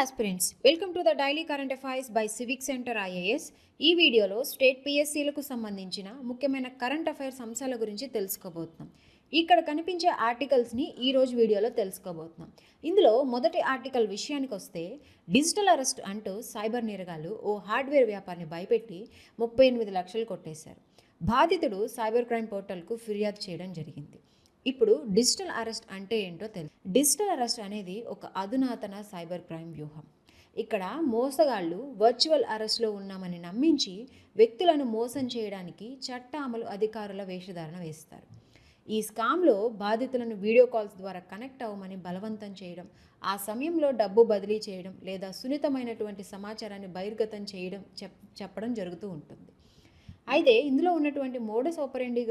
Aspirants welcome to the daily current affairs by civic centre IAS ఈ వీడియోలో state పిఎస్సీలకు సంబంధించిన ముఖ్యమైన కరెంట్ అఫైర్స్ అంశాల గురించి తెలుసుకోబోతున్నాం. ఇక్కడ కనిపించే ఆర్టికల్స్ని ఈ రోజు వీడియోలో తెలుసుకోబోతున్నాం. ఇందులో మొదటి ఆర్టికల్ విషయానికి వస్తే డిజిటల్ అరెస్ట్ అంటూ సైబర్ నిరగాలు ఓ హార్డ్వేర్ వ్యాపారిని భయపెట్టి ముప్పై ఎనిమిది లక్షలు కొట్టేశారు. బాధితుడు సైబర్ క్రైమ్ పోర్టల్కు ఫిర్యాదు చేయడం జరిగింది. ఇప్పుడు డిజిటల్ అరెస్ట్ అంటే ఏంటో తెలుసు డిజిటల్ అరెస్ట్ అనేది ఒక అధునాతన సైబర్ క్రైమ్ వ్యూహం. ఇక్కడ మోసగాళ్ళు వర్చువల్ అరెస్ట్లో ఉన్నామని నమ్మించి వ్యక్తులను మోసం చేయడానికి చట్ట అమలు అధికారుల వేషధారణ వేస్తారు. ఈ స్కామ్లో బాధితులను వీడియో కాల్స్ ద్వారా కనెక్ట్ అవ్వమని బలవంతం చేయడం ఆ సమయంలో డబ్బు బదిలీ చేయడం లేదా సున్నితమైనటువంటి సమాచారాన్ని బహిర్గతం చేయడం చెప్ చెప్పడం జరుగుతూ ఉంటుంది. అయితే ఇందులో ఉన్నటువంటి మోడస్ ఆపరెండి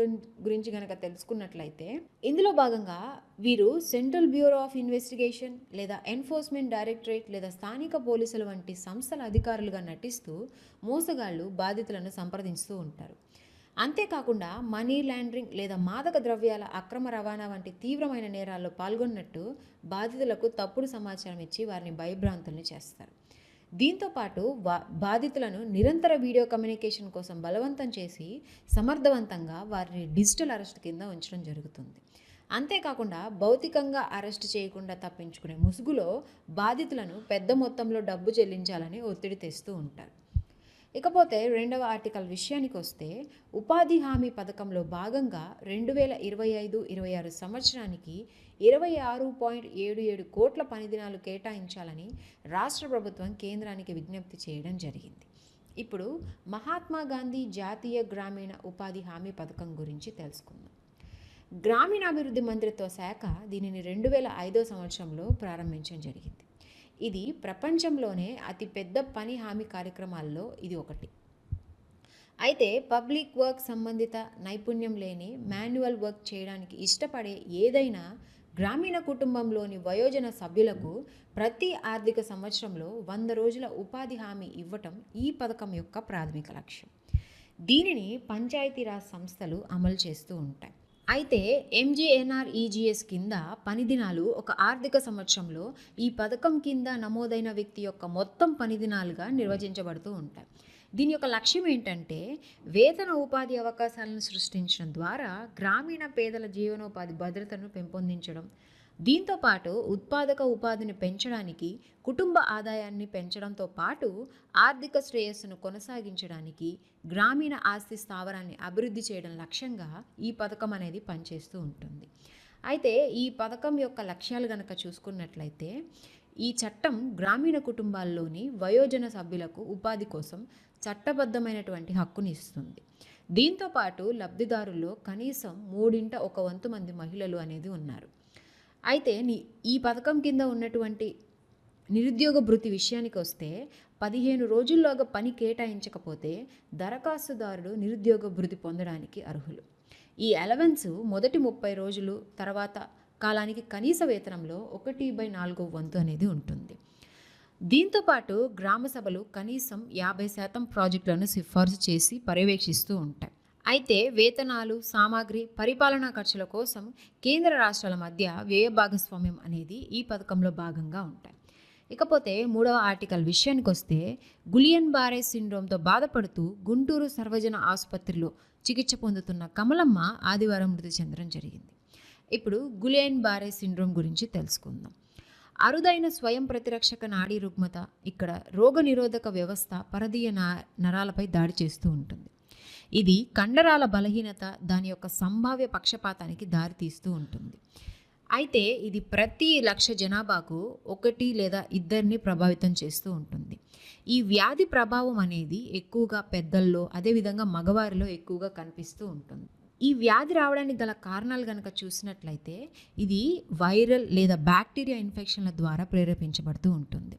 గురించి కనుక తెలుసుకున్నట్లయితే ఇందులో భాగంగా వీరు సెంట్రల్ బ్యూరో ఆఫ్ ఇన్వెస్టిగేషన్ లేదా ఎన్ఫోర్స్మెంట్ డైరెక్టరేట్ లేదా స్థానిక పోలీసుల వంటి సంస్థల అధికారులుగా నటిస్తూ మోసగాళ్ళు బాధితులను సంప్రదిస్తూ ఉంటారు. అంతేకాకుండా మనీ లాండరింగ్ లేదా మాదక ద్రవ్యాల అక్రమ రవాణా వంటి తీవ్రమైన నేరాల్లో పాల్గొన్నట్టు బాధితులకు తప్పుడు సమాచారం ఇచ్చి వారిని భయభ్రాంతుల్ని చేస్తారు. దీంతో పాటు వా బాధితులను నిరంతర వీడియో కమ్యూనికేషన్ కోసం బలవంతం చేసి సమర్థవంతంగా వారిని డిజిటల్ అరెస్ట్ కింద ఉంచడం జరుగుతుంది. అంతేకాకుండా భౌతికంగా అరెస్ట్ చేయకుండా తప్పించుకునే ముసుగులో బాధితులను పెద్ద మొత్తంలో డబ్బు చెల్లించాలని ఒత్తిడి తెస్తూ ఉంటారు. ఇకపోతే రెండవ ఆర్టికల్ విషయానికి వస్తే ఉపాధి హామీ పథకంలో భాగంగా రెండు వేల ఇరవై ఐదు ఇరవై ఆరు సంవత్సరానికి ఇరవై ఆరు పాయింట్ ఏడు ఏడు కోట్ల పనిదినాలు కేటాయించాలని రాష్ట్ర ప్రభుత్వం కేంద్రానికి విజ్ఞప్తి చేయడం జరిగింది. ఇప్పుడు మహాత్మా గాంధీ జాతీయ గ్రామీణ ఉపాధి హామీ పథకం గురించి తెలుసుకుందాం. గ్రామీణాభివృద్ధి మంత్రిత్వ శాఖ దీనిని రెండు వేల ఐదో సంవత్సరంలో ప్రారంభించడం జరిగింది. ఇది ప్రపంచంలోనే అతిపెద్ద పని హామీ కార్యక్రమాల్లో ఇది ఒకటి. అయితే పబ్లిక్ వర్క్ సంబంధిత నైపుణ్యం లేని మాన్యువల్ వర్క్ చేయడానికి ఇష్టపడే ఏదైనా గ్రామీణ కుటుంబంలోని వయోజన సభ్యులకు ప్రతి ఆర్థిక సంవత్సరంలో వంద రోజుల ఉపాధి హామీ ఇవ్వటం ఈ పథకం యొక్క ప్రాథమిక లక్ష్యం. దీనిని పంచాయతీరాజ్ సంస్థలు అమలు చేస్తూ ఉంటాయి. అయితే ఎంజీఎన్ఆర్ఈజీఎస్ కింద పని దినాలు ఒక ఆర్థిక సంవత్సరంలో ఈ పథకం కింద నమోదైన వ్యక్తి యొక్క మొత్తం పని దినాలుగా నిర్వచించబడుతూ ఉంటాయి. దీని యొక్క లక్ష్యం ఏంటంటే వేతన ఉపాధి అవకాశాలను సృష్టించడం ద్వారా గ్రామీణ పేదల జీవనోపాధి భద్రతను పెంపొందించడం. దీంతో పాటు ఉత్పాదక ఉపాధిని పెంచడానికి కుటుంబ ఆదాయాన్ని పెంచడంతో పాటు ఆర్థిక శ్రేయస్సును కొనసాగించడానికి గ్రామీణ ఆస్తి స్థావరాన్ని అభివృద్ధి చేయడం లక్ష్యంగా ఈ పథకం అనేది పనిచేస్తూ ఉంటుంది. అయితే ఈ పథకం యొక్క లక్ష్యాలు గనక చూసుకున్నట్లయితే ఈ చట్టం గ్రామీణ కుటుంబాల్లోని వయోజన సభ్యులకు ఉపాధి కోసం చట్టబద్ధమైనటువంటి హక్కుని ఇస్తుంది. దీంతో పాటు లబ్ధిదారుల్లో కనీసం మూడింట ఒక వంతు మంది మహిళలు అనేది ఉన్నారు. అయితే ఈ పథకం కింద ఉన్నటువంటి నిరుద్యోగ భృతి విషయానికి వస్తే పదిహేను రోజుల్లోగా పని కేటాయించకపోతే దరఖాస్తుదారుడు నిరుద్యోగ భృతి పొందడానికి అర్హులు. ఈ అలవెన్స్ మొదటి ముప్పై రోజులు తర్వాత కాలానికి కనీస వేతనంలో ఒకటి బై నాలుగో వంతు అనేది ఉంటుంది. దీంతో పాటు గ్రామ సభలు కనీసం యాభై శాతం ప్రాజెక్టులను సిఫార్సు చేసి పర్యవేక్షిస్తూ ఉంటాయి. అయితే వేతనాలు సామాగ్రి పరిపాలనా ఖర్చుల కోసం కేంద్ర రాష్ట్రాల మధ్య వ్యయ భాగస్వామ్యం అనేది ఈ పథకంలో భాగంగా ఉంటాయి. ఇకపోతే మూడవ ఆర్టికల్ విషయానికి వస్తే గులియన్ బారే సిండ్రోమ్తో బాధపడుతూ గుంటూరు సర్వజన ఆసుపత్రిలో చికిత్స పొందుతున్న కమలమ్మ ఆదివారం మృతి చెందడం జరిగింది. ఇప్పుడు గులియన్ బారే సిండ్రోమ్ గురించి తెలుసుకుందాం. అరుదైన స్వయం ప్రతిరక్షక నాడీ రుగ్మత ఇక్కడ రోగనిరోధక వ్యవస్థ పరదీయ నరాలపై దాడి చేస్తూ ఉంటుంది. ఇది కండరాల బలహీనత దాని యొక్క సంభావ్య పక్షపాతానికి దారితీస్తూ ఉంటుంది. అయితే ఇది ప్రతి లక్ష జనాభాకు ఒకటి లేదా ఇద్దరిని ప్రభావితం చేస్తూ ఉంటుంది. ఈ వ్యాధి ప్రభావం అనేది ఎక్కువగా పెద్దల్లో అదేవిధంగా మగవారిలో ఎక్కువగా కనిపిస్తూ ఉంటుంది. ఈ వ్యాధి రావడానికి గల కారణాలు కనుక చూసినట్లయితే ఇది వైరల్ లేదా బ్యాక్టీరియా ఇన్ఫెక్షన్ల ద్వారా ప్రేరేపించబడుతూ ఉంటుంది.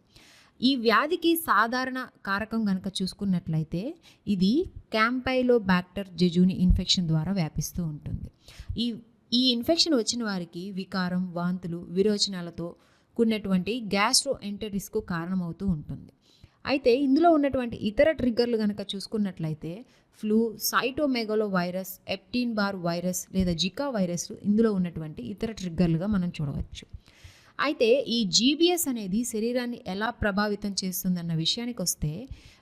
ఈ వ్యాధికి సాధారణ కారకం కనుక చూసుకున్నట్లయితే ఇది క్యాంపైలో బ్యాక్టర్ జెజూని ఇన్ఫెక్షన్ ద్వారా వ్యాపిస్తూ ఉంటుంది. ఈ ఈ ఇన్ఫెక్షన్ వచ్చిన వారికి వికారం వాంతులు విరోచనాలతో కూడినటువంటి గ్యాస్ట్రో ఎంటరిస్కు కారణమవుతూ ఉంటుంది. అయితే ఇందులో ఉన్నటువంటి ఇతర ట్రిగ్గర్లు కనుక చూసుకున్నట్లయితే flu cytomegalovirus Epstein Barr virus లేదా జికా వైరస్ ఇందులో ఉన్నటువంటి ఇతర ట్రిగ్గర్లుగా మనం చూడవచ్చు. అయితే ఈ జీబీఎస్ అనేది శరీరాన్ని ఎలా ప్రభావితం చేస్తుందన్న విషయానికి వస్తే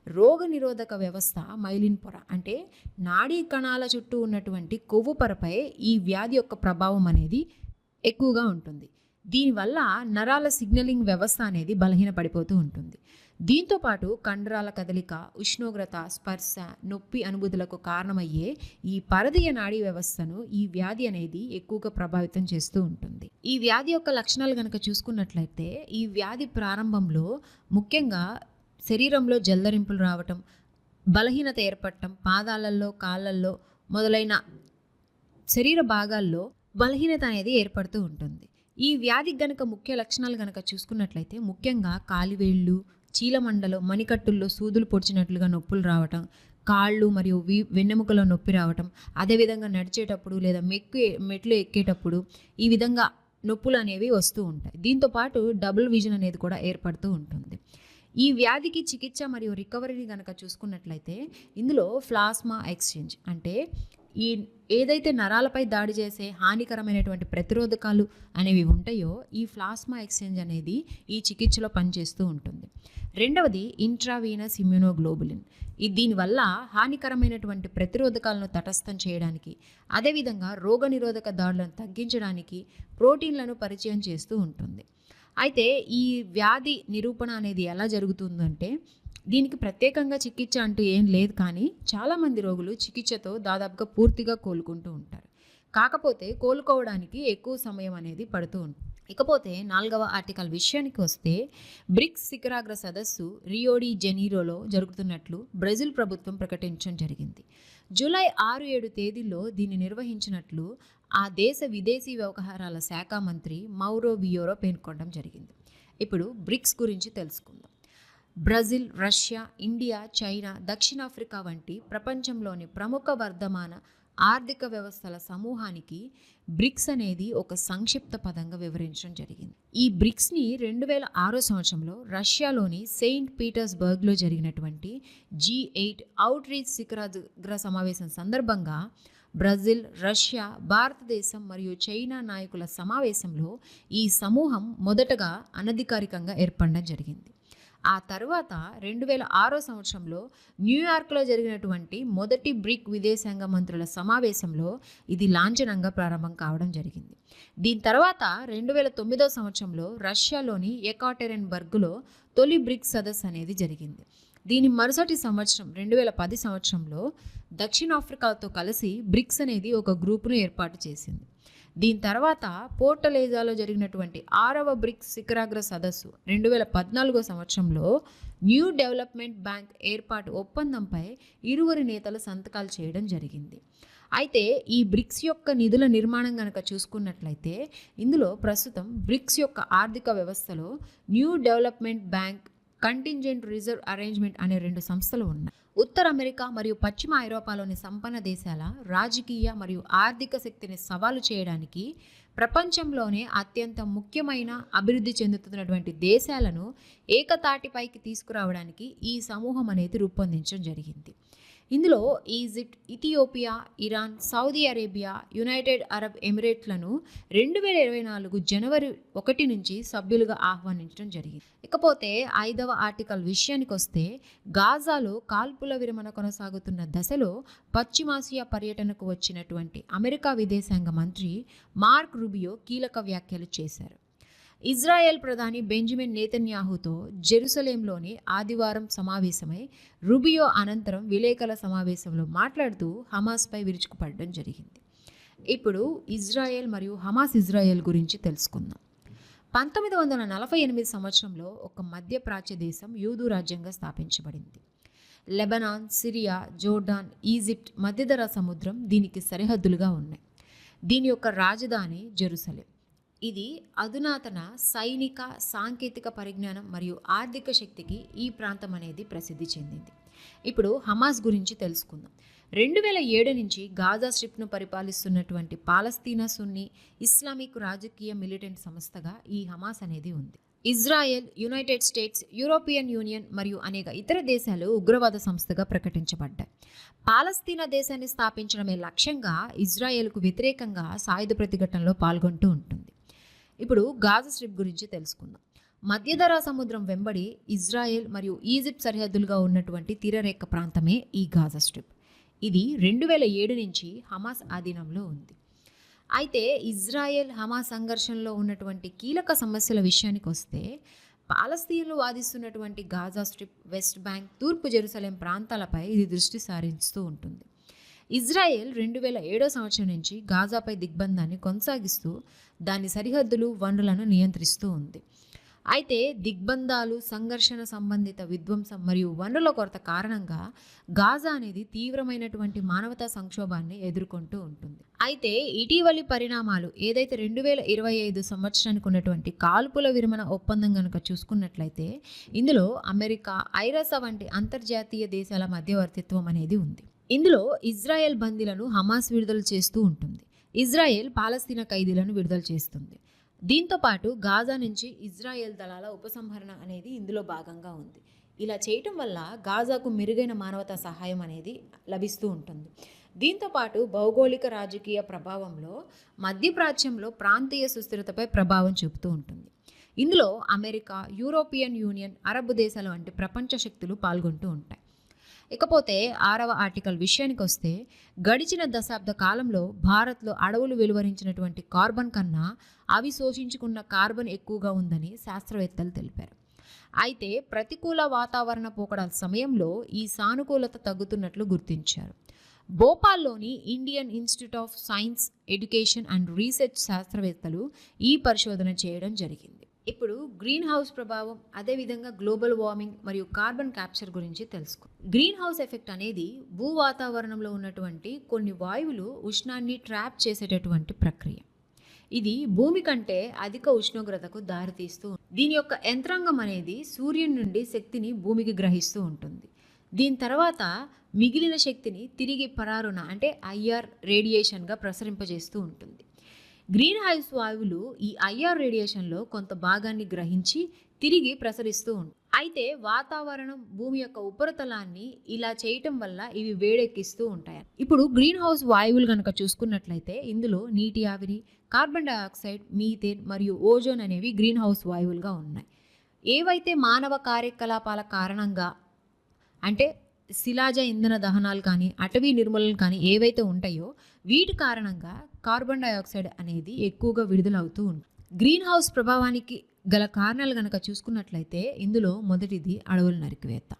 రోగ నిరోధక వ్యవస్థ మైలిన్ పొర అంటే నాడీ కణాల చుట్టూ ఉన్నటువంటి కొవ్వు పొరపై ఈ వ్యాధి యొక్క ప్రభావం అనేది ఎక్కువగా ఉంటుంది. దీనివల్ల నరాల సిగ్నలింగ్ వ్యవస్థ అనేది బలహీనపడిపోతూ ఉంటుంది. దీంతో పాటు కండరాల కదలిక ఉష్ణోగ్రత స్పర్శ నొప్పి అనుభూతులకు కారణమయ్యే ఈ పరదీయ నాడీ వ్యవస్థను ఈ వ్యాధి అనేది ఎక్కువగా ప్రభావితం చేస్తూ ఉంటుంది. ఈ వ్యాధి యొక్క లక్షణాలు కనుక చూసుకున్నట్లయితే ఈ వ్యాధి ప్రారంభంలో ముఖ్యంగా శరీరంలో జల్దరింపులు రావటం బలహీనత ఏర్పడటం పాదాలలో కాళ్ళల్లో మొదలైన శరీర భాగాల్లో బలహీనత అనేది ఏర్పడుతూ ఉంటుంది. ఈ వ్యాధికి గనక ముఖ్య లక్షణాలు గనక చూసుకున్నట్లయితే ముఖ్యంగా కాలివేళ్ళు చీలమండలో మణికట్టుల్లో సూదులు పొడిచినట్లుగా నొప్పులు రావటం కాళ్ళు మరియు వి వెన్నెముకలో నొప్పి రావటం అదేవిధంగా నడిచేటప్పుడు లేదా మెక్కు మెట్లు ఎక్కేటప్పుడు ఈ విధంగా నొప్పులు అనేవి వస్తూ ఉంటాయి. దీంతో పాటు డబుల్ విజన్ అనేది కూడా ఏర్పడుతూ ఉంటుంది. ఈ వ్యాధికి చికిత్స మరియు రికవరీని కనుక చూసుకున్నట్లయితే ఇందులో ప్లాస్మా ఎక్స్చేంజ్ అంటే ఈ ఏదైతే నరాలపై దాడి చేసే హానికరమైనటువంటి ప్రతిరోధకాలు అనేవి ఉంటాయో ఈ ప్లాస్మా ఎక్స్చేంజ్ అనేది ఈ చికిత్సలో పనిచేస్తూ ఉంటుంది. రెండవది ఇంట్రావీనస్ ఇమ్యూనోగ్లోబులిన్ ఈ దీనివల్ల హానికరమైనటువంటి ప్రతిరోధకాలను తటస్థం చేయడానికి అదేవిధంగా రోగనిరోధక దాడులను తగ్గించడానికి ప్రోటీన్లను పరిచయం చేస్తూ ఉంటుంది. అయితే ఈ వ్యాధి నిరూపణ అనేది ఎలా జరుగుతుందంటే దీనికి ప్రత్యేకంగా చికిత్స అంటూ ఏం లేదు కానీ చాలామంది రోగులు చికిత్సతో దాదాపుగా పూర్తిగా కోలుకుంటూ ఉంటారు. కాకపోతే కోలుకోవడానికి ఎక్కువ సమయం అనేది పడుతూ ఉంటుంది ఇకపోతే నాలుగవ ఆర్టికల్ విషయానికి వస్తే బ్రిక్స్ శిఖరాగ్ర సదస్సు రియోడి జెనీరోలో జరుగుతున్నట్లు బ్రెజిల్ ప్రభుత్వం ప్రకటించడం జరిగింది. జూలై ఆరు ఏడు తేదీల్లో దీన్ని నిర్వహించినట్లు ఆ దేశ విదేశీ వ్యవహారాల శాఖ మంత్రి మౌరో వియోరో పేర్కొనడం జరిగింది. ఇప్పుడు బ్రిక్స్ గురించి తెలుసుకుందాం. బ్రెజిల్ రష్యా ఇండియా చైనా దక్షిణాఫ్రికా వంటి ప్రపంచంలోని ప్రముఖ వర్ధమాన ఆర్థిక వ్యవస్థల సమూహానికి బ్రిక్స్ అనేది ఒక సంక్షిప్త పదంగా వివరించడం జరిగింది. ఈ బ్రిక్స్ని రెండు వేల ఆరో సంవత్సరంలో రష్యాలోని సెయింట్ పీటర్స్బర్గ్లో జరిగినటువంటి జీ ఎయిట్ అవుట్ రీచ్ శిఖరాగ్ర సమావేశం సందర్భంగా బ్రెజిల్ రష్యా భారతదేశం మరియు చైనా నాయకుల సమావేశంలో ఈ సమూహం మొదటగా అనధికారికంగా ఏర్పడడం జరిగింది. ఆ తర్వాత రెండు వేల ఆరో సంవత్సరంలో న్యూయార్క్లో జరిగినటువంటి మొదటి బ్రిక్ విదేశాంగ మంత్రుల సమావేశంలో ఇది లాంఛనంగా ప్రారంభం కావడం జరిగింది. దీని తర్వాత రెండు వేల తొమ్మిదో సంవత్సరంలో రష్యాలోని ఎకాటెరెన్బర్గ్లో తొలి బ్రిక్ సదస్సు అనేది జరిగింది. దీని మరుసటి సంవత్సరం రెండు వేల పది సంవత్సరంలో దక్షిణాఫ్రికాతో కలిసి బ్రిక్స్ అనేది ఒక గ్రూపును ఏర్పాటు చేసింది. దీని తర్వాత పోర్టలేజాలో జరిగినటువంటి ఆరవ బ్రిక్స్ శిఖరాగ్ర సదస్సు రెండు వేల పద్నాలుగో సంవత్సరంలో న్యూ డెవలప్మెంట్ బ్యాంక్ ఏర్పాటు ఒప్పందంపై ఇరువురి నేతలు సంతకాలు చేయడం జరిగింది. అయితే ఈ బ్రిక్స్ యొక్క నిధుల నిర్మాణం కనుక చూసుకున్నట్లయితే ఇందులో ప్రస్తుతం బ్రిక్స్ యొక్క ఆర్థిక వ్యవస్థలో new development bank contingent reserve arrangement అనే రెండు సంస్థలు ఉన్నాయి. ఉత్తర అమెరికా మరియు పశ్చిమ ఐరోపాలోని సంపన్న దేశాల రాజకీయ మరియు ఆర్థిక శక్తిని సవాలు చేయడానికి ప్రపంచంలోనే అత్యంత ముఖ్యమైన అభివృద్ధి చెందుతున్నటువంటి దేశాలను ఏకతాటిపైకి తీసుకురావడానికి ఈ సమూహం అనేది రూపొందించడం జరిగింది. ఇందులో Egypt Ethiopia Iran Saudi Arabia United Arab ఎమిరేట్లను రెండు వేల ఇరవై నాలుగు జనవరి ఒకటి నుంచి సభ్యులుగా ఆహ్వానించడం జరిగింది. ఇకపోతే ఐదవ ఆర్టికల్ విషయానికి వస్తే గాజాలో కాల్పుల విరమణ కొనసాగుతున్న దశలో పశ్చిమాసియా పర్యటనకు వచ్చినటువంటి అమెరికా విదేశాంగ మంత్రి మార్క్ రుబియో కీలక వ్యాఖ్యలు చేశారు. ఇజ్రాయెల్ ప్రధాని బెంజమిన్ నేతన్యాహుతో జెరూసలేంలోని ఆదివారం సమావేశమై రుబియో అనంతరం విలేకరుల సమావేశంలో మాట్లాడుతూ హమాస్పై విరుచుకుపడడం జరిగింది. ఇప్పుడు ఇజ్రాయెల్ మరియు హమాస్ ఇజ్రాయెల్ గురించి తెలుసుకుందాం. పంతొమ్మిది వందల నలభై ఎనిమిది సంవత్సరంలో ఒక మధ్య ప్రాచ్య దేశం యూదు రాజ్యంగా స్థాపించబడింది. లెబనాన్ సిరియా జోర్డాన్ ఈజిప్ట్ మధ్యధర సముద్రం దీనికి సరిహద్దులుగా ఉన్నాయి. దీని యొక్క రాజధాని జెరూసలేం. ఇది అధునాతన సైనిక సాంకేతిక పరిజ్ఞానం మరియు ఆర్థిక శక్తికి ఈ ప్రాంతం అనేది ప్రసిద్ధి చెందింది. ఇప్పుడు హమాస్ గురించి తెలుసుకుందాం. రెండు వేల ఏడు నుంచి గాజా స్ట్రిప్ను పరిపాలిస్తున్నటువంటి పాలస్తీనా సున్ని ఇస్లామిక్ రాజకీయ మిలిటెంట్ సంస్థగా ఈ హమాస్ అనేది ఉంది. Israel United States European Union మరియు అనేక ఇతర దేశాలు ఉగ్రవాద సంస్థగా ప్రకటించబడ్డాయి. పాలస్తీనా దేశాన్ని స్థాపించడమే లక్ష్యంగా ఇజ్రాయెల్కు వ్యతిరేకంగా సాయుధ ప్రతిఘటనలో పాల్గొంటూ ఉంటుంది. ఇప్పుడు గాజా స్ట్రిప్ గురించి తెలుసుకుందాం. మధ్యధరా సముద్రం వెంబడి ఇజ్రాయెల్ మరియు ఈజిప్ట్ సరిహద్దులుగా ఉన్నటువంటి తీరరేఖ ప్రాంతమే ఈ గాజా స్ట్రిప్. ఇది రెండు వేల ఏడు నుంచి హమాస్ ఆధీనంలో ఉంది. అయితే ఇజ్రాయెల్ హమాస్ సంఘర్షణలో ఉన్నటువంటి కీలక సమస్యల విషయానికి వస్తే పాలస్తీన్లు వాదిస్తున్నటువంటి గాజా స్ట్రిప్ వెస్ట్ బ్యాంక్ తూర్పు జెరూసలేం ప్రాంతాలపై ఇది దృష్టి సారిస్తూ ఉంటుంది. ఇజ్రాయెల్ రెండు వేల ఏడో సంవత్సరం నుంచి గాజాపై దిగ్బంధాన్ని కొనసాగిస్తూ దాని సరిహద్దులు వనరులను నియంత్రిస్తూ ఉంది. అయితే దిగ్బంధాలు సంఘర్షణ సంబంధిత విధ్వంసం మరియు వనరుల కొరత కారణంగా గాజా అనేది తీవ్రమైనటువంటి మానవతా సంక్షోభాన్ని ఎదుర్కొంటూ ఉంటుంది. అయితే ఇటీవలి పరిణామాలు ఏదైతే రెండు వేల ఇరవై ఐదు సంవత్సరానికి ఉన్నటువంటి కాల్పుల విరమణ ఒప్పందం కనుక చూసుకున్నట్లయితే ఇందులో అమెరికా ఐరాస వంటి అంతర్జాతీయ దేశాల మధ్యవర్తిత్వం అనేది ఉంది. ఇందులో ఇజ్రాయెల్ బందీలను హమాస్ విడుదల చేస్తూ ఉంటుంది. ఇజ్రాయెల్ పాలస్తీనా ఖైదీలను విడుదల చేస్తుంది. దీంతో పాటు గాజా నుంచి ఇజ్రాయెల్ దళాల ఉపసంహరణ అనేది ఇందులో భాగంగా ఉంది. ఇలా చేయటం వల్ల గాజాకు మెరుగైన మానవతా సహాయం అనేది లభిస్తూ ఉంటుంది. దీంతో పాటు భౌగోళిక రాజకీయ ప్రభావంలో మధ్యప్రాచ్యంలో ప్రాంతీయ సుస్థిరతపై ప్రభావం చూపుతూ ఉంటుంది. ఇందులో అమెరికా యూరోపియన్ యూనియన్ అరబ్ దేశాలు వంటి ప్రపంచ శక్తులు పాల్గొంటూ ఉంటాయి. ఇకపోతే ఆరవ ఆర్టికల్ విషయానికి వస్తే గడిచిన దశాబ్ద కాలంలో భారత్లో అడవులు వెలువరించినటువంటి కార్బన్ కన్నా అవి శోషించుకున్న కార్బన్ ఎక్కువగా ఉందని శాస్త్రవేత్తలు తెలిపారు. అయితే ప్రతికూల వాతావరణ పోకడాల సమయంలో ఈ సానుకూలత తగ్గుతున్నట్లు గుర్తించారు. భోపాల్లోని Indian Institute of Science Education and Research శాస్త్రవేత్తలు ఈ పరిశోధన చేయడం జరిగింది. ఇప్పుడు గ్రీన్ హౌస్ ప్రభావం అదేవిధంగా గ్లోబల్ వార్మింగ్ మరియు కార్బన్ క్యాప్చర్ గురించి తెలుసుకో గ్రీన్ హౌస్ ఎఫెక్ట్ అనేది భూ వాతావరణంలో ఉన్నటువంటి కొన్ని వాయువులు ఉష్ణాన్ని ట్రాప్ చేసేటటువంటి ప్రక్రియ. ఇది భూమి కంటే అధిక ఉష్ణోగ్రతకు దారితీస్తూ దీని యొక్క యంత్రాంగం అనేది సూర్యుని నుండి శక్తిని భూమికి గ్రహిస్తూ ఉంటుంది. దీని తర్వాత మిగిలిన శక్తిని తిరిగి పరారుణ అంటే ఐఆర్ రేడియేషన్గా ప్రసరింపజేస్తూ ఉంటుంది. గ్రీన్ హౌస్ వాయువులు ఈ ఐఆర్ రేడియేషన్లో కొంత భాగాన్ని గ్రహించి తిరిగి ప్రసరిస్తూ ఉంటాయి అయితే వాతావరణం భూమి యొక్క ఉపరితలాన్ని ఇలా చేయటం వల్ల ఇవి వేడెక్కిస్తూ ఉంటాయి. ఇప్పుడు గ్రీన్ హౌస్ వాయువులు కనుక చూసుకున్నట్లయితే ఇందులో నీటి ఆవిరి కార్బన్ డైఆక్సైడ్ మీథేన్ మరియు ఓజోన్ అనేవి గ్రీన్ హౌస్ వాయువులుగా ఉన్నాయి. ఏవైతే మానవ కార్యకలాపాల కారణంగా అంటే శిలాజ ఇంధన దహనాలు కానీ అటవీ నిర్మూలన కానీ ఏవైతే ఉంటాయో వీటి కారణంగా కార్బన్ డయాక్సైడ్ అనేది ఎక్కువగా విడుదలవుతూ ఉంటుంది. గ్రీన్ హౌస్ ప్రభావానికి గల కారణాలు కనుక చూసుకున్నట్లయితే ఇందులో మొదటిది అడవుల నరికివేత.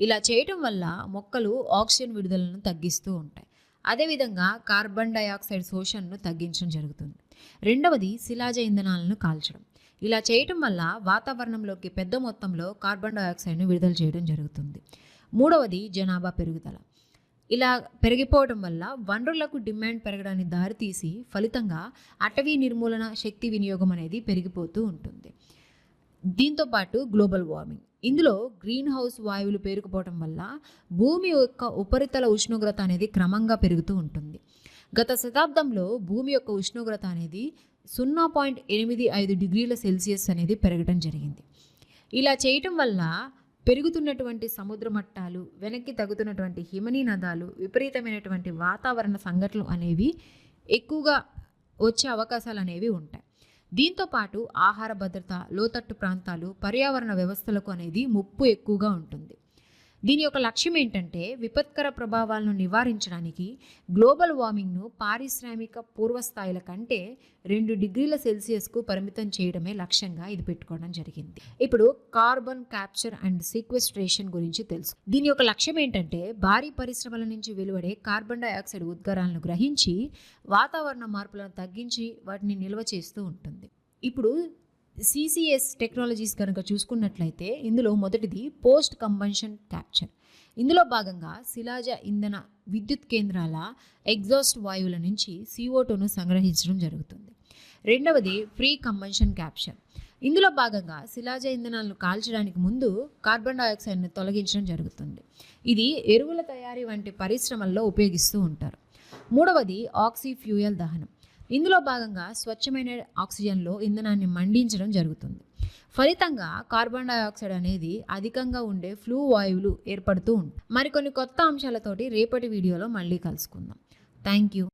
ఇలా చేయటం వల్ల మొక్కలు ఆక్సిజన్ విడుదలను తగ్గిస్తూ ఉంటాయి. అదేవిధంగా కార్బన్ డయాక్సైడ్ శోషణను తగ్గించడం జరుగుతుంది. రెండవది శిలాజ ఇంధనాలను కాల్చడం. ఇలా చేయటం వల్ల వాతావరణంలోకి పెద్ద మొత్తంలో కార్బన్ డయాక్సైడ్ను విడుదల చేయడం జరుగుతుంది. మూడవది జనాభా పెరుగుదల. ఇలా పెరిగిపోవడం వల్ల వనరులకు డిమాండ్ పెరగడానికి దారితీసి ఫలితంగా అటవీ నిర్మూలన శక్తి వినియోగం అనేది పెరిగిపోతూ ఉంటుంది. దీంతో పాటు గ్లోబల్ వార్మింగ్. ఇందులో గ్రీన్ హౌస్ వాయువులు పేరుకుపోవడం వల్ల భూమి యొక్క ఉపరితల ఉష్ణోగ్రత అనేది క్రమంగా పెరుగుతూ ఉంటుంది. గత శతాబ్దంలో భూమి యొక్క ఉష్ణోగ్రత అనేది సున్నా పాయింట్ ఎనిమిది ఐదు డిగ్రీల సెల్సియస్ అనేది పెరగడం జరిగింది. ఇలా చేయటం వల్ల పెరుగుతున్నటువంటి సముద్ర మట్టాలు వెనక్కి తగ్గుతున్నటువంటి హిమనీ నదాలు విపరీతమైనటువంటి వాతావరణ సంఘటనలు అనేవి ఎక్కువగా వచ్చే అవకాశాలు అనేవి ఉంటాయి. దీంతో పాటు ఆహార భద్రత లోతట్టు ప్రాంతాలు పర్యావరణ వ్యవస్థలకు అనేది ముప్పు ఎక్కువగా ఉంటుంది. దీని యొక్క లక్ష్యం ఏంటంటే విపత్కర ప్రభావాలను నివారించడానికి గ్లోబల్ వార్మింగ్ను పారిశ్రామిక పూర్వస్థాయిల కంటే రెండు డిగ్రీల సెల్సియస్కు పరిమితం చేయడమే లక్ష్యంగా ఇది పెట్టుకోవడం జరిగింది. ఇప్పుడు కార్బన్ క్యాప్చర్ అండ్ సీక్వెస్ట్రేషన్ గురించి తెలుసు. దీని యొక్క లక్ష్యం ఏంటంటే భారీ పరిశ్రమల నుంచి వెలువడే కార్బన్ డైఆక్సైడ్ ఉద్గారాలను గ్రహించి వాతావరణ మార్పులను తగ్గించి వాటిని నిల్వ చేస్తూ ఉంటుంది. ఇప్పుడు సిసిఎస్ టెక్నాలజీస్ కనుక చూసుకున్నట్లయితే ఇందులో మొదటిది పోస్ట్ కంబన్షన్ క్యాప్చర్ ఇందులో భాగంగా శిలాజ ఇంధన విద్యుత్ కేంద్రాల ఎగ్జాస్ట్ వాయువుల నుంచి సిఓటోను సంగ్రహించడం జరుగుతుంది. రెండవది ఫ్రీ కంబన్షన్ క్యాప్చర్. ఇందులో భాగంగా శిలాజ ఇంధనాలను కాల్చడానికి ముందు కార్బన్ డైఆక్సైడ్ను తొలగించడం జరుగుతుంది. ఇది ఎరువుల తయారీ వంటి పరిశ్రమల్లో ఉపయోగిస్తూ ఉంటారు. మూడవది ఆక్సీ ఫ్యూయల్ దహనం. ఇందులో భాగంగా స్వచ్ఛమైన ఆక్సిజన్లో ఇంధనాన్ని మండించడం జరుగుతుంది. ఫలితంగా కార్బన్ డయాక్సైడ్ అనేది అధికంగా ఉండే ఫ్లూ వాయువులు ఏర్పడుతూ ఉంటాయి. మరికొన్ని కొత్త అంశాలతోటి రేపటి వీడియోలో మళ్ళీ కలుసుకుందాం. Thank you.